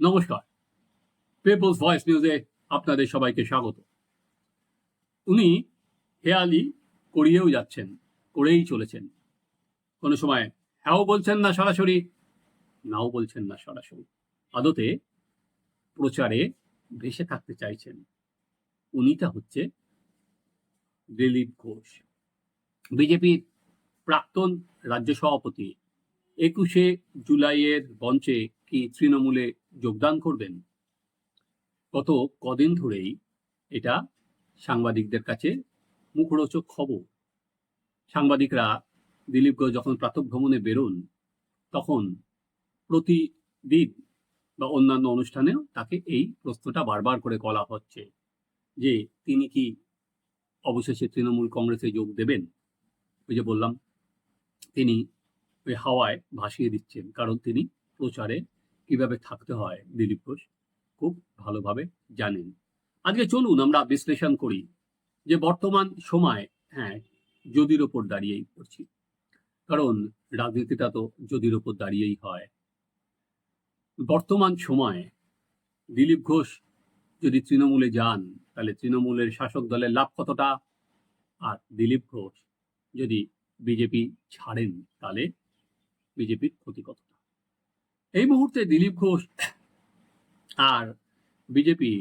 নমস্কার। People's voice নিউজে আপনাদের সবাইকে স্বাগত। উনি হেয়ালি করিয়েও যাচ্ছেন, করেই চলেছেন। কোনো সময় হ্যাঁও বলছেন না সরাসরি, নাও বলছেন না সরাসরি। আদতে প্রচারে ভেসে থাকতে চাইছেন। উনিটা হচ্ছে দিলীপ ঘোষ। বিজেপির প্রাক্তন রাজ্য সভাপতি একুশে জুলাইয়ের মঞ্চে কি তৃণমূলে যোগদান করবেন। গত কদিন ধরেই এটা সাংবাদিকদের কাছে মুখরোচক খবর। সাংবাদিকরা দিলীপ যখন প্রাতঃ ভ্রমণে বেরোন, তখন প্রতিদিন বা অন্যান্য অনুষ্ঠানেও তাকে এই প্রশ্নটা বারবার করে করা হচ্ছে যে তিনি কি অবশেষে তৃণমূল কংগ্রেসে যোগ দেবেন? ওই যে বললাম, তিনি ওই হাওয়ায় ভাসিয়ে দিচ্ছেন, কারণ তিনি প্রচারে কীভাবে থাকতে হয় দিলীপ ঘোষ? খুব ভালোভাবে জানেন। আজকে চলুন আমরা বিশ্লেষণ করি যে বর্তমান সময় হ্যাঁ যদির ওপর দাঁড়িয়েই করছি কারণ রাজনীতিটা তো যদির ওপর দাঁড়িয়েই হয়। বর্তমান সময়ে দিলীপ ঘোষ যদি তৃণমূলে যান, তাহলে তৃণমূলের শাসক দলের লাভ কতটা? আর দিলীপ ঘোষ যদি বিজেপি ছাড়েন, তাহলে বিজেপির ক্ষতি কতটা এই মুহূর্তে দিলীপ ঘোষ আর বিজেপির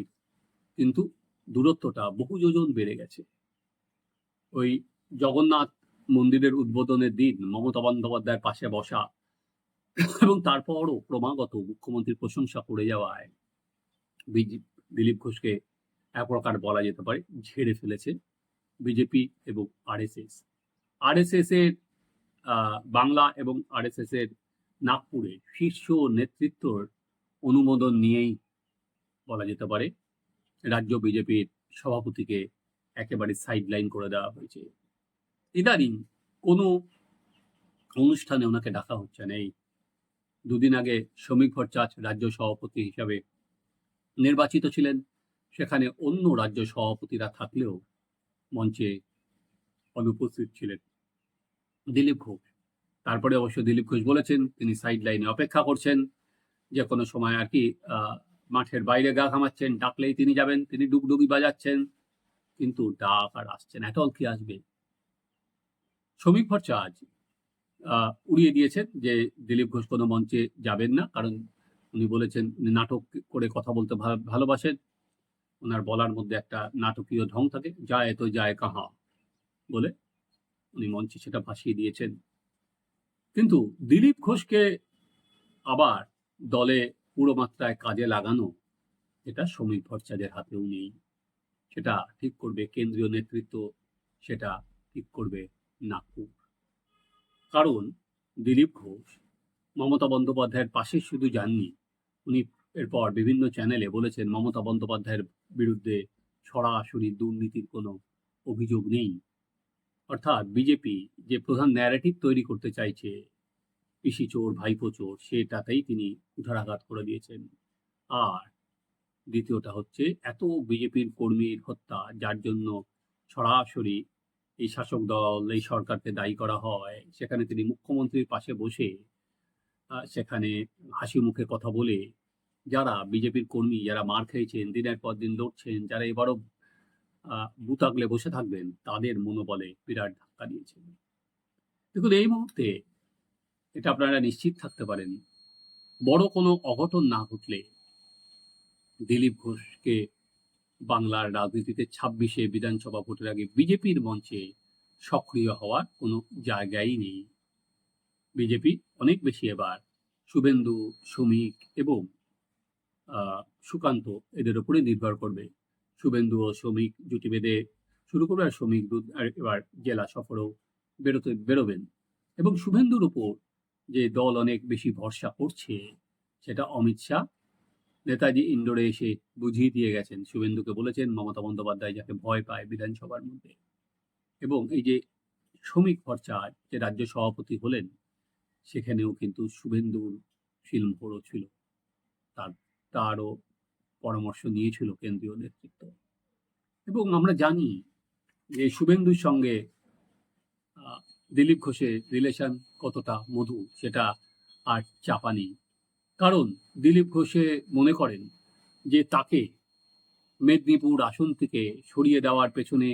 কিন্তু দূরত্বটা বহু যোজন বেড়ে গেছে। ওই জগন্নাথ মন্দিরের উদ্বোধনের দিন মমতা বন্দ্যোপাধ্যায়ের পাশে বসা এবং তারপরও ক্রমাগত মুখ্যমন্ত্রীর প্রশংসা করে যাওয়ায় দিলীপ ঘোষকে এক প্রকার বলা যেতে পারে ঝেড়ে ফেলেছে বিজেপি এবং আরএসএস। আরএসএস এর বাংলা এবং আরএসএস এর নাগপুরে শীর্ষ নেতৃত্বর অনুমোদন নিয়েই বলা যেতে পারে, রাজ্য বিজেপির সভাপতিকে একেবারে সাইডলাইন করে দেওয়া হয়েছে। ইদানিং কোনো অনুষ্ঠানে ওনাকে ডাকা হচ্ছে না। এই দুদিন আগে শ্রমিক ভট্টাচ রাজ্য সভাপতি হিসাবে নির্বাচিত ছিলেন। সেখানে অন্য রাজ্য সভাপতিরা থাকলেও মঞ্চে অনুপস্থিত ছিলেন। দিলীপ ঘোষ তারপরে অবশ্য দিলীপ ঘোষ বলেছেন তিনি সাইড লাইনে অপেক্ষা করছেন যে কোনো সময় আর কি মাঠের বাইরে গা ঘামাচ্ছেন ডাকলেই তিনি যাবেন তিনি ডুগডুগি বাজাচ্ছেন কিন্তু ডাক আর আসছে না এটল কি আসবে? শ্রমিক ভট্টাচ আহ, উড়িয়ে দিয়েছেন যে দিলীপ ঘোষ কোনো মঞ্চে যাবেন না কারণ উনি বলেছেন উনি নাটক করে কথা বলতে ভালোবাসেন ওনার বলার মধ্যে একটা নাটকীয় ঢং থাকে যায় তো যায় কাহা বলে উনি মঞ্চে সেটা ভাসিয়ে দিয়েছেন। কিন্তু দিলীপ ঘোষকে আবার দলে পুরো মাত্রায় কাজে লাগানো, এটা শ্রমিক ভট্টাচার্যের হাতেও নেই। সেটা ঠিক করবে কেন্দ্রীয় নেতৃত্ব, সেটা ঠিক করবে নাগপুর। কারণ দিলীপ ঘোষ মমতা বন্দ্যোপাধ্যায়ের পাশে শুধু যাননি, উনি এরপর বিভিন্ন চ্যানেলে বলেছেন, মমতা বন্দ্যোপাধ্যায়ের বিরুদ্ধে সরাসরি দুর্নীতির কোনো অভিযোগ নেই। অর্থাৎ বিজেপি যে প্রধান ন্যারেটিভ তৈরি করতে চাইছে, পিসি চোর, ভাইপো চোর, সেটাতেই তিনি কুঠারাঘাত করে দিয়েছেন। আর দ্বিতীয়টা হচ্ছে, এত বিজেপির কর্মীর হত্যা, যার জন্য সরাসরি এই শাসক দল, এই সরকারকে দায়ী করা হয়, সেখানে তিনি মুখ্যমন্ত্রীর পাশে বসে সেখানে হাসি মুখে কথা বলে, যারা বিজেপির কর্মী, যারা মার খেয়েছেন, দিনের পর দিন লড়ছেন, যারা এবারও বুতাগলে বসে থাকবেন, তাদের মনোবলে বিরাট ধাক্কা দিয়েছেন দেখুন, এই মুহূর্তে এটা আপনারা নিশ্চিত থাকতে পারেন, বড় কোনো অঘটন না ঘটলে দিলীপ ঘোষকে বাংলার রাজনীতিতে ছাব্বিশে বিধানসভা ভোটের আগে বিজেপির মঞ্চে সক্রিয় হওয়ার কোনো জায়গাই নেই। বিজেপি অনেক বেশি এবার শুভেন্দু শ্রমিক এবং সুকান্ত এদের উপরে নির্ভর করবে। শুভেন্দু ও শ্রমিক জুটি বেঁধে শুরু করবে আর শ্রমিক এবার জেলা সফরেও বেরোতে বেরোবেন। এবং শুভেন্দুর উপর যে দল অনেক বেশি ভরসা করছে, সেটা অমিত শাহ। নেতাজি ইন্ডোরে এসে বুঝিয়ে দিয়ে গেছেন। শুভেন্দুকে বলেছেন, মমতা বন্দ্যোপাধ্যায় যাকে ভয় পায় বিধানসভার মধ্যে। এবং এই যে শ্রমিক ভট্টাচার্য যে রাজ্য সভাপতি হলেন, সেখানেও কিন্তু শুভেন্দুর ফিল্ম ছিল। তার, তারও পরামর্শ নিয়েছিল কেন্দ্রীয় নেতৃত্ব। এবং আমরা জানি যে শুভেন্দুর সঙ্গে দিলীপ ঘোষের রিলেশন কতটা মধু সেটা আর চাপা নেই। কারণ দিলীপ ঘোষে মনে করেন যে তাকে মেদিনীপুর আসন থেকে সরিয়ে দেওয়ার পেছনে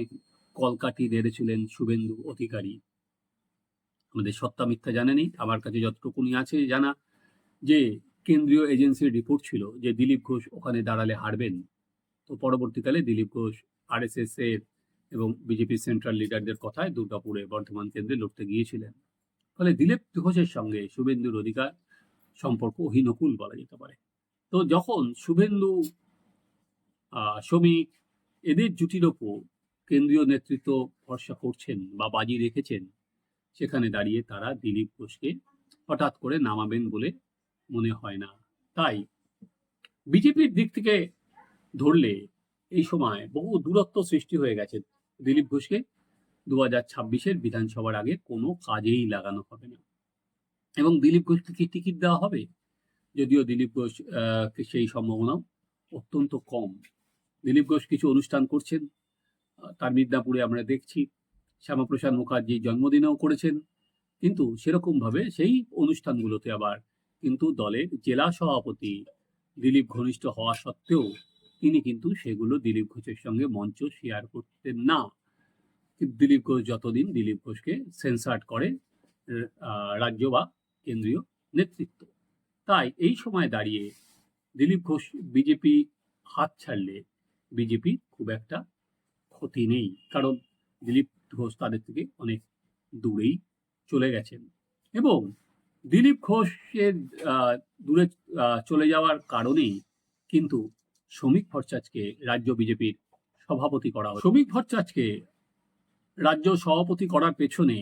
কলকাঠি নেড়েছিলেন শুভেন্দু অধিকারী। আমাদের সত্তা মিথ্যা জানেনি আমার কাছে যতটুকুনি আছে জানা যে কেন্দ্রীয় এজেন্সির রিপোর্ট ছিল যে দিলীপ ঘোষ ওখানে দাঁড়ালে হারবেন। তো পরবর্তীকালে দিলীপ ঘোষ আরএসএস এর এবং বিজেপি সেন্ট্রাল লিডারদের কথায় দুর্গাপুরে বর্ধমান কেন্দ্রে লড়তে গিয়েছিলেন। ফলে দিলীপ ঘোষের সঙ্গে শুভেন্দুর অধিকার সম্পর্ক অহিনকুল বলা যেতে পারে। তো যখন শুভেন্দু শ্রমিক এদের জুটির ওপর কেন্দ্রীয় নেতৃত্ব ভরসা করছেন বা বাজি রেখেছেন, সেখানে দাঁড়িয়ে তারা দিলীপ ঘোষকে হঠাৎ করে নামাবেন বলে মনে হয় না। তাই বিজেপির দিক থেকে ধরলে এই সময় বহু দূরত্ব সৃষ্টি হয়ে গেছে দিলীপ ঘোষকে। দু হাজার ছাব্বিশের বিধানসভার আগে কোনো কাজেই লাগানো হবে না। এবং দিলীপ ঘোষকে কি টিকিট দেওয়া হবে? যদিও দিলীপ ঘোষ সেই সম্ভাবনাও অত্যন্ত কম। দিলীপ ঘোষ কিছু অনুষ্ঠান করছেন তার মিদনাপুরে আমরা দেখছি। শ্যামাপ্রসাদ মুখার্জি জন্মদিনেও করেছেন। কিন্তু সেরকমভাবে সেই অনুষ্ঠানগুলোতে আবার কিন্তু দলের জেলা সভাপতি দিলীপ ঘনিষ্ঠ হওয়া সত্ত্বেও তিনি কিন্তু সেগুলো দিলীপ ঘোষের সঙ্গে মঞ্চ শেয়ার করতেন না। দিলীপ ঘোষ যতদিন দিলীপ ঘোষকে সেন্সার্ড করে রাজ্য বা কেন্দ্রীয় নেতৃত্ব। তাই এই সময় দাঁড়িয়ে দিলীপ ঘোষ বিজেপি হাত ছাড়লে বিজেপি খুব একটা ক্ষতি নেই। কারণ দিলীপ ঘোষ তাদের থেকে অনেক দূরেই চলে গেছেন। এবং দিলীপ ঘোষের দূরে চলে যাওয়ার কারণেই কিন্তু শ্রমিক ভট্টাচার্যকে রাজ্য বিজেপির সভাপতি করা শ্রমিক ভট্টাচার্যকে রাজ্য সভাপতি করার পেছনে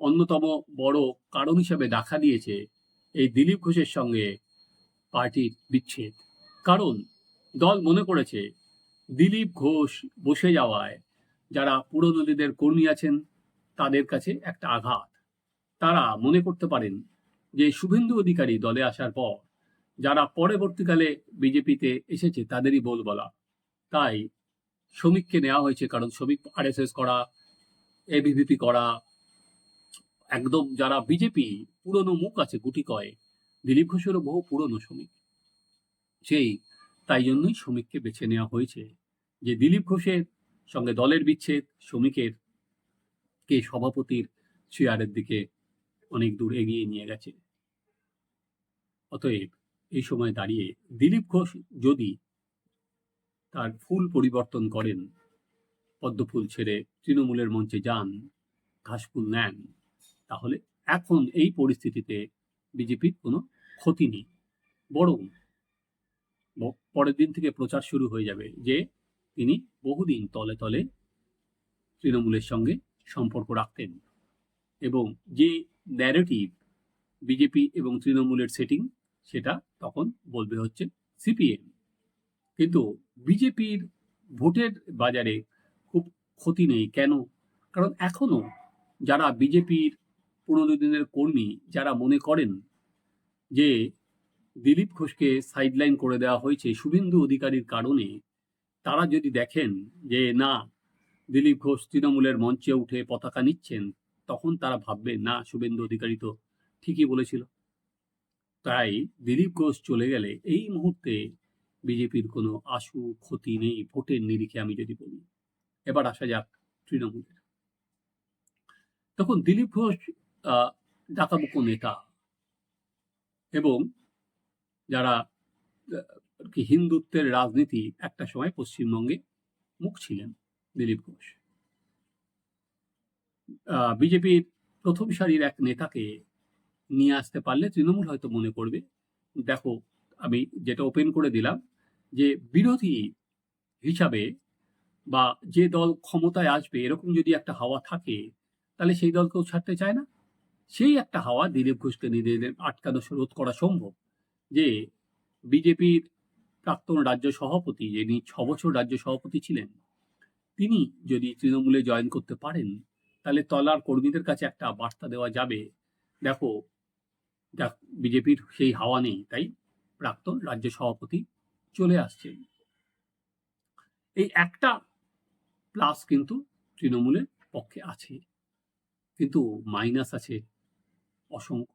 অন্যতম বড় কারণ হিসেবে দেখা দিয়েছে এই দিলীপ ঘোষের সঙ্গে পার্টির বিচ্ছেদ। কারণ দল মনে করেছে দিলীপ ঘোষ বসে যাওয়ায় যারা পুরনোদীদের কর্মী আছেন, তাদের কাছে একটা আঘাত। তারা মনে করতে পারেন যে শুভেন্দু অধিকারী দলে আসার পর যারা পরবর্তীকালে বিজেপিতে এসেছে তাদেরই বল বলা। তাই শ্রমিককে নেওয়া হয়েছে কারণ শ্রমিক আরএসএস করা এবিভিপি করা, একদম যারা বিজেপি পুরনো মুখ আছে গুটি কয়, দিলীপ ঘোষেরও বহু পুরনো শ্রমিক। সেই তাই জন্যই শ্রমিককে বেছে নেওয়া হয়েছে যে দিলীপ ঘোষের সঙ্গে দলের বিচ্ছেদ, শ্রমিকের কে সভাপতির চেয়ারের দিকে অনেক দূর এগিয়ে নিয়ে গেছে। অতএব এই সময় দাঁড়িয়ে দিলীপ ঘোষ যদি তার ফুল পরিবর্তন করেন, পদ্মফুল ছেড়ে তৃণমূলের মঞ্চে যান, ঘাসফুল নেন, তাহলে এখন এই পরিস্থিতিতে বিজেপির কোনো ক্ষতি নেই। বরং পরের দিন থেকে প্রচার শুরু হয়ে যাবে যে তিনি বহুদিন তলে তলে তৃণমূলের সঙ্গে সম্পর্ক রাখতেন এবং যে ন্যারেটিভ বিজেপি এবং তৃণমূলের সেটিং সেটা তখন বলবে হচ্ছে সিপিএম কিন্তু বিজেপির ভোটের বাজারে খুব ক্ষতি নেই। কেন? কারণ এখনও যারা বিজেপির পুরনো দিনের কর্মী, যারা মনে করেন যে দিলীপ ঘোষকে সাইডলাইন করে দেওয়া হয়েছে শুভেন্দু অধিকারীর কারণে, তারা যদি দেখেন যে না, দিলীপ ঘোষ তৃণমূলের মঞ্চে উঠে পতাকা নিচ্ছেন তখন তারা ভাববে, না, শুভেন্দু অধিকারী তো ঠিকই বলেছিল। তাই দিলীপ ঘোষ চলে গেলে এই মুহূর্তে বিজেপির কোনো আশু, ক্ষতি নেই, ভোটের নিরিখে আমি যদি বলি। এবার আসা যাক তৃণমূলের। তখন দিলীপ ঘোষ ডাকাবুকো নেতা এবং যারা হিন্দুত্বের রাজনীতি একটা সময় পশ্চিমবঙ্গে মুখ ছিলেন দিলীপ ঘোষ। বিজেপির প্রথম সারির এক নেতাকে নিয়ে আসতে পারলে তৃণমূল হয়তো মনে করবে, দেখো আমি যেটা ওপেন করে দিলাম যে বিরোধী হিসাবে বা যে দল ক্ষমতায় আসবে, এরকম যদি একটা হাওয়া থাকে, তাহলে সেই দলকেও ছাড়তে চায় না। সেই একটা হাওয়া দিলীপ ঘোষকে নিজেদের আটকানো রোধ করা সম্ভব। যে বিজেপির প্রাক্তন রাজ্য সভাপতি, যিনি ছ বছর রাজ্য সভাপতি ছিলেন, তিনি যদি তৃণমূলে জয়েন করতে পারেন তাহলে তলার কর্মীদের কাছে একটা বার্তা দেওয়া যাবে। দেখো বিজেপির সেই হাওয়া নেই, তাই? প্রাক্তন রাজ্য সভাপতি চলে আসছেন। এই একটা প্লাস কিন্তু তৃণমূলের পক্ষে আছে। কিন্তু মাইনাস আছে অসংখ্য।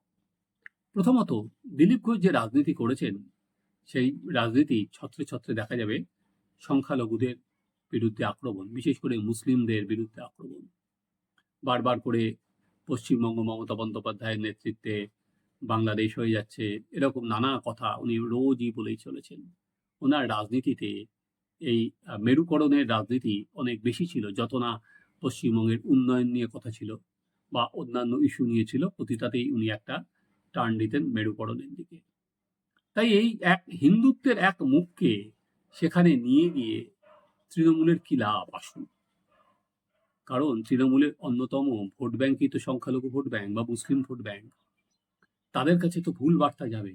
প্রথমত, দিলীপ ঘোষ যে রাজনীতি করেছেন, সেই রাজনীতি ছত্রে ছত্রে দেখা যাবে সংখ্যালঘুদের বিরুদ্ধে আক্রমণ, বিশেষ করে মুসলিমদের বিরুদ্ধে আক্রমণ। বারবার করে পশ্চিমবঙ্গ মমতা বন্দ্যোপাধ্যায়ের নেতৃত্বে বাংলাদেশ হয়ে যাচ্ছে, এরকম নানা কথা উনি রোজই বলেই চলেছেন। ওনার রাজনীতিতে এই মেরুকরণের রাজনীতি অনেক বেশি ছিল, যত না পশ্চিমবঙ্গের উন্নয়ন নিয়ে কথা ছিল বা অন্যান্য ইস্যু নিয়ে ছিল, প্রতিটাতেই উনি একটা টার্ন দিতেন মেরুকরণের দিকে। তাই এই এক হিন্দুত্বের এক মুখকে সেখানে নিয়ে গিয়ে তৃণমূলের কি লাভ? আসুন। কারণ তৃণমূলের অন্যতম ভোট ব্যাংকই তো সংখ্যালঘু ভোট ব্যাংক বা মুসলিম ভোট ব্যাংক। তাদের কাছে তো ভুল বার্তা যাবে।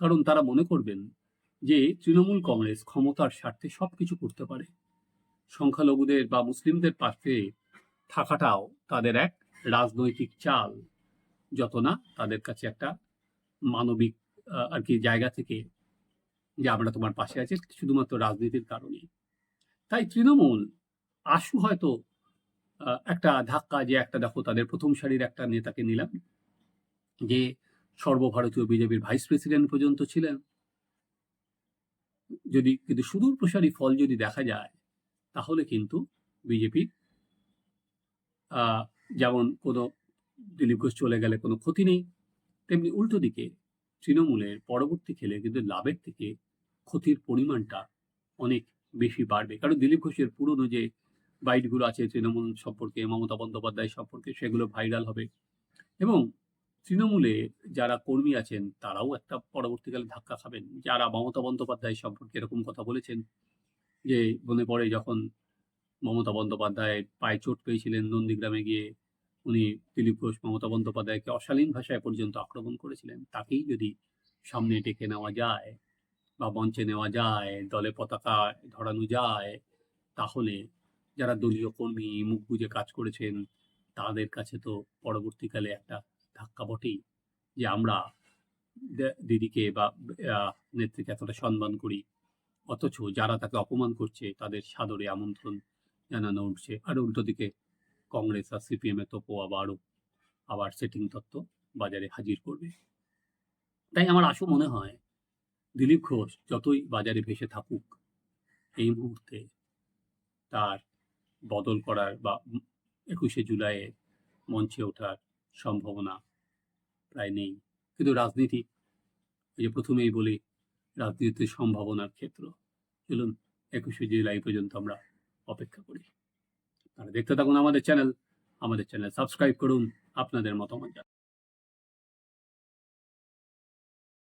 কারণ তারা মনে করবেন যে তৃণমূল কংগ্রেস ক্ষমতার স্বার্থে সবকিছু করতে পারে। সংখ্যালঘুদের বা মুসলিমদের পাশে থাকাটাও তাদের এক রাজনৈতিক চাল, যত না তাদের কাছে একটা মানবিক আর কি জায়গা থেকে যে আমরা তোমার পাশে আছি, শুধুমাত্র রাজনীতির কারণে তাই তৃণমূল আশু হয়তো একটা ধাক্কা যে একটা দেখো, তাদের প্রথম সারির একটা নেতাকে নিলাম, যে সর্বভারতীয় বিজেপির ভাইস প্রেসিডেন্ট পর্যন্ত ছিলেন। যদি, কিন্তু সুদূর প্রসারী ফল যদি দেখা যায়, তাহলে কিন্তু বিজেপি যেমন কোনো দিলীপ ঘোষ চলে গেলে কোনো ক্ষতি নেই, তেমনি উল্টো দিকে তৃণমূলের পরবর্তী খেলে কিন্তু লাভের থেকে ক্ষতির পরিমাণটা অনেক বেশি বাড়বে। কারণ দিলীপ ঘোষের পুরনো যে বাইটগুলো আছে তৃণমূল সম্পর্কে, মমতা বন্দ্যোপাধ্যায় সম্পর্কে, সেগুলো ভাইরাল হবে। এবং তৃণমূলে যারা কর্মী আছেন, তারাও একটা পরবর্তীকালে ধাক্কা খাবেন। যারা মমতা বন্দ্যোপাধ্যায় সম্পর্কে এরকম কথা বলেছেন, যে মনে পড়ে যখন মমতা বন্দ্যোপাধ্যায় পায়ে চোট পেয়েছিলেন নন্দীগ্রামে গিয়ে, উনি দিলীপ ঘোষ, মমতা বন্দ্যোপাধ্যায়কে অশালীন ভাষায় পর্যন্ত আক্রমণ করেছিলেন, তাকেই যদি সামনে ডেকে নেওয়া যায় বা মঞ্চে নেওয়া যায়, দলে পতাকা ধরানো যায়, তাহলে যারা দলীয় কর্মী, মুখ বুজে কাজ করেছেন, তাদের কাছে তো পরবর্তীকালে একটা ধাক্কা বটেই যে আমরা দিদিকে বা নেত্রীকে এতটা সম্মান করি। অথচ যারা তাকে অপমান করছে, তাদের সাদরে আমন্ত্রণ জানানো উঠছে। আর উল্টো দিকে কংগ্রেস আর সিপিএম এর তোপো আবারও আবার সেটিং তত্ত্ব বাজারে হাজির করবে। তাই আমার আশু মনে হয়, দিলীপ ঘোষ যতই বাজারে ভেসে থাকুক, এই মুহূর্তে তার বদল করার বা একুশে জুলাইয়ে মঞ্চে ওঠার সম্ভাবনা প্রায় নেই। কিন্তু রাজনীতি এই যে প্রথমেই বলি, রাজনীতির সম্ভাবনার ক্ষেত্র। চলুন, একুশে জুলাই পর্যন্ত আমরা অপেক্ষা করি। আর দেখতে থাকুন আমাদের চ্যানেল। আমাদের চ্যানেল সাবস্ক্রাইব করুন। আপনাদের মতামত।